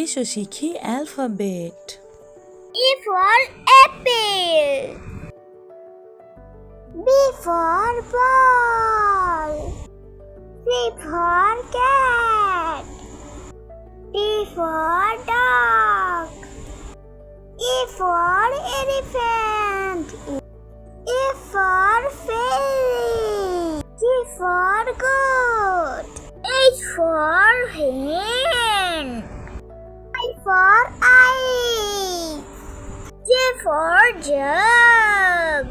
এসো শিখি alphabet A for apple. B for ball. C for cat. D for dog. E for elephant. E for fairy. G for goat. H for hen. I for eye. J for jug.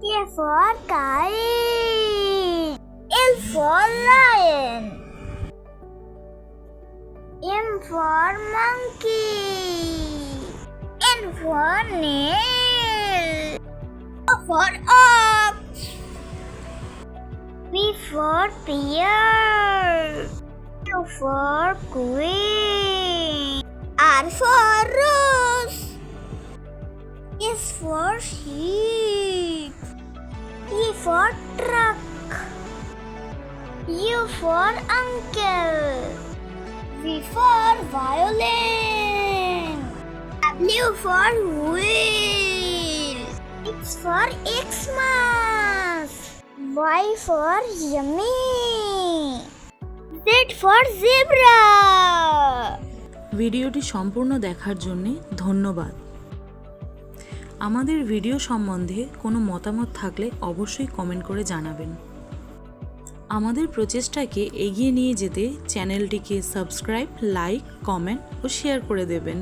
K for kite. L for lion. M for monkey. N for nail. O for ox. P for pear. For queen. R for rose. S for sheep. T for truck. U for uncle. V for violin. W for wheel. X for Xmas. Y for yummy. Z for zebra. ভিডিওটি সম্পূর্ণ দেখার জন্য ধন্যবাদ। আমাদের video সম্বন্ধে কোনো মতামত থাকলে অবশ্যই কমেন্ট করে জানাবেন। আমাদের প্রচেষ্টাকে এগিয়ে নিয়ে যেতে চ্যানেলটিকে সাবস্ক্রাইব, লাইক, কমেন্ট ও শেয়ার করে দেবেন।